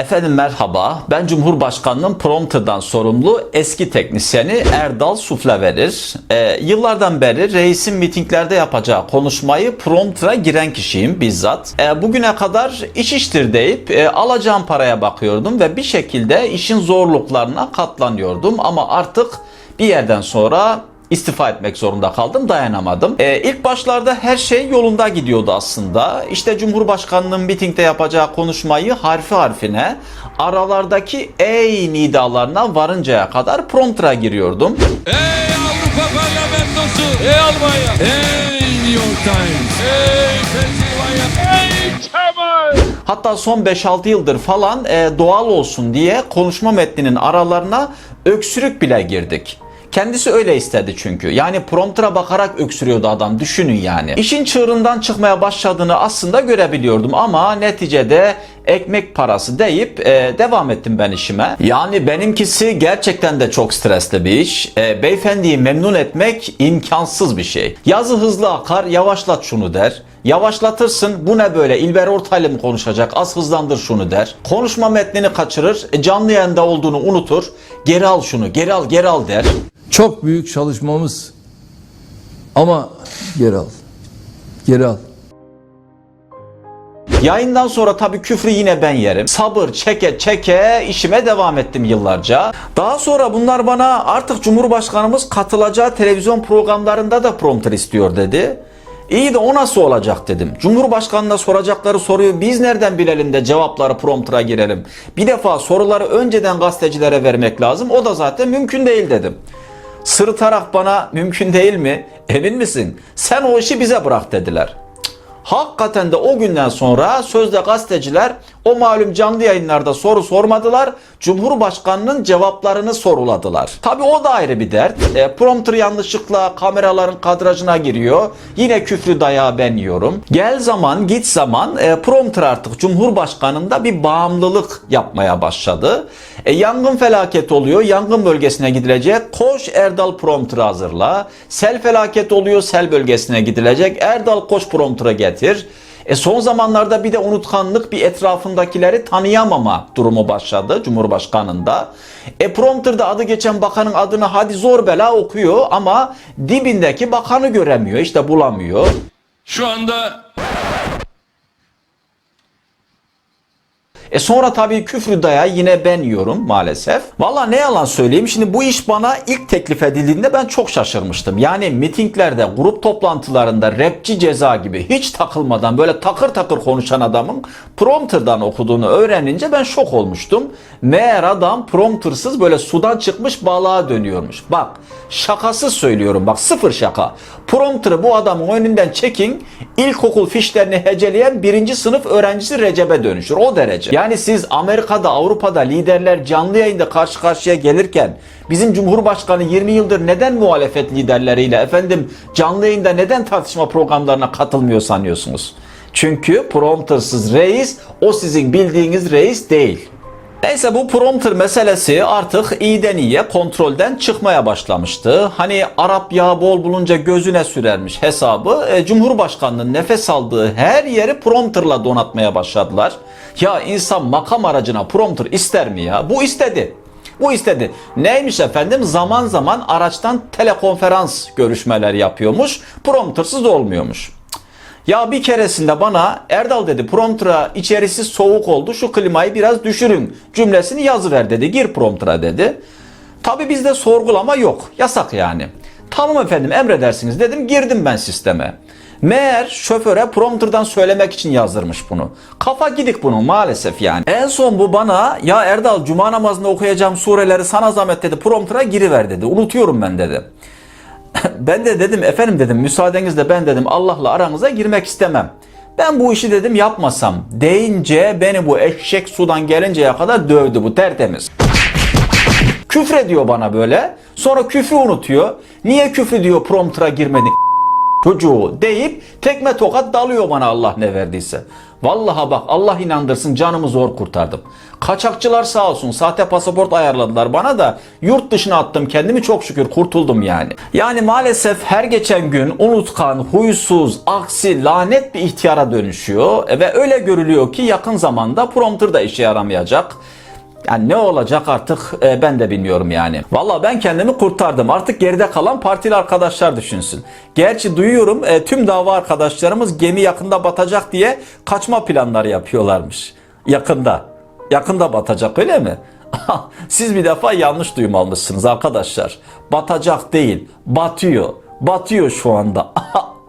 Efendim merhaba. Ben Cumhurbaşkanı'nın prompterdan sorumlu eski teknisyeni Erdal Sufle verir. Ee, yıllardan beri reisin mitinglerde yapacağı konuşmayı promptera giren kişiyim bizzat. Ee, bugüne kadar iş iştir deyip e, alacağım paraya bakıyordum ve bir şekilde işin zorluklarına katlanıyordum ama artık bir yerden sonra istifa etmek zorunda kaldım, dayanamadım. Ee, ilk başlarda her şey yolunda gidiyordu aslında. İşte Cumhurbaşkanı'nın mitingde yapacağı konuşmayı harfi harfine aralardaki ey nidalarına varıncaya kadar promptera giriyordum. Ey Avrupa Parlamentosu! Ey Almanya! Ey New York Times! Ey Pennsylvania! Ey Kemal! Hatta son 5-6 yıldır falan e, doğal olsun diye konuşma metninin aralarına öksürük bile girdik. Kendisi öyle istedi çünkü. Yani promptera bakarak öksürüyordu adam. Düşünün yani. İşin çığırından çıkmaya başladığını aslında görebiliyordum ama neticede ekmek parası deyip e, devam ettim ben işime. Yani benimkisi gerçekten de çok stresli bir iş. E, beyefendiyi memnun etmek imkansız bir şey. Yazı hızlı akar, yavaşlat şunu der. Yavaşlatırsın bu ne böyle İlber Ortaylı mı konuşacak az hızlandır şunu der. Konuşma metnini kaçırır e, canlı yayında olduğunu unutur. Geri al şunu geri al geri al der. Çok büyük çalışmamız ama geri al. Geri al. Yayından sonra tabii küfrü yine ben yerim. Sabır çeke çeke işime devam ettim yıllarca. Daha sonra bunlar bana artık Cumhurbaşkanımız katılacağı televizyon programlarında da prompter istiyor dedi. İyi de o nasıl olacak dedim. Cumhurbaşkanına soracakları soruyu biz nereden bilelim de cevapları promptera girelim. Bir defa soruları önceden gazetecilere vermek lazım. O da zaten mümkün değil dedim. Sırıtarak bana mümkün değil mi? Emin misin? Sen o işi bize bırak dediler. Hakikaten de o günden sonra sözde gazeteciler o malum canlı yayınlarda soru sormadılar. Cumhurbaşkanının cevaplarını soruladılar. Tabi o da ayrı bir dert. E, prompter yanlışlıkla kameraların kadrajına giriyor. Yine küfrü dayağı ben yiyorum. Gel zaman git zaman e, prompter artık Cumhurbaşkanında bir bağımlılık yapmaya başladı. E, yangın felaket oluyor. Yangın bölgesine gidilecek. Koş Erdal prompter'ı hazırla. Sel felaket oluyor. Sel bölgesine gidilecek. Erdal koş prompter'ı getir. E son zamanlarda bir de unutkanlık bir etrafındakileri tanıyamama durumu başladı Cumhurbaşkanı'nda. E prompterda adı geçen bakanın adını hadi zor bela okuyor ama dibindeki bakanı göremiyor işte bulamıyor. Şu anda sonra tabii küfrü daya yine ben yiyorum maalesef. Valla ne yalan söyleyeyim şimdi bu iş bana ilk teklif edildiğinde ben çok şaşırmıştım. Yani mitinglerde, grup toplantılarında rapçi ceza gibi hiç takılmadan böyle takır takır konuşan adamın prompterdan okuduğunu öğrenince ben şok olmuştum. Meğer adam promptersız böyle sudan çıkmış balığa dönüyormuş. Bak şakasız söylüyorum bak sıfır şaka. Prompter'ı bu adamın önünden çekin ilkokul fişlerini heceleyen birinci sınıf öğrencisi Recep'e dönüşür. O derece. Yani siz Amerika'da, Avrupa'da liderler canlı yayında karşı karşıya gelirken bizim Cumhurbaşkanı 20 yıldır neden muhalefet liderleriyle efendim canlı yayında neden tartışma programlarına katılmıyor sanıyorsunuz? Çünkü promptersız reis o sizin bildiğiniz reis değil. Neyse bu prompter meselesi artık iyiden iyiye kontrolden çıkmaya başlamıştı. Hani Arap yağı bol bulunca gözüne sürermiş hesabı. E, Cumhurbaşkanının nefes aldığı her yeri prompterla donatmaya başladılar. Ya insan makam aracına prompter ister mi ya? Bu istedi. Bu istedi. Neymiş efendim? Zaman zaman araçtan telekonferans görüşmeler yapıyormuş. Promptersız olmuyormuş. Ya bir keresinde bana Erdal dedi promptera içerisi soğuk oldu şu klimayı biraz düşürün cümlesini yazıver dedi gir promptera dedi. Tabi bizde sorgulama yok yasak yani. Tamam efendim emredersiniz dedim girdim ben sisteme. Meğer şoföre prompterdan söylemek için yazdırmış bunu. Kafa gidik bunun maalesef yani. En son bu bana ya Erdal cuma namazında okuyacağım sureleri sana zahmet dedi promptera giriver dedi. Unutuyorum ben dedi. ben de dedim efendim dedim müsaadenizle ben dedim Allah'la aranıza girmek istemem. Ben bu işi dedim yapmasam deyince beni bu eşek sudan gelinceye kadar dövdü bu tertemiz. Küfrediyor bana böyle. Sonra küfrü unutuyor. Niye küfür diyor promptera girmedin çocuğu deyip tekme tokat dalıyor bana Allah ne verdiyse. Vallahi bak Allah inandırsın canımı zor kurtardım. Kaçakçılar sağ olsun sahte pasaport ayarladılar bana da yurt dışına attım kendimi çok şükür kurtuldum yani. Yani maalesef her geçen gün unutkan, huysuz, aksi, lanet bir ihtiyara dönüşüyor ve öyle görülüyor ki yakın zamanda prompter da işe yaramayacak. Yani ne olacak artık e, ben de bilmiyorum yani. Valla ben kendimi kurtardım. Artık geride kalan partili arkadaşlar düşünsün. Gerçi duyuyorum e, tüm dava arkadaşlarımız gemi yakında batacak diye kaçma planları yapıyorlarmış. Yakında. Yakında batacak öyle mi? Siz bir defa yanlış duymalısınız arkadaşlar. Batacak değil, batıyor. Batıyor şu anda.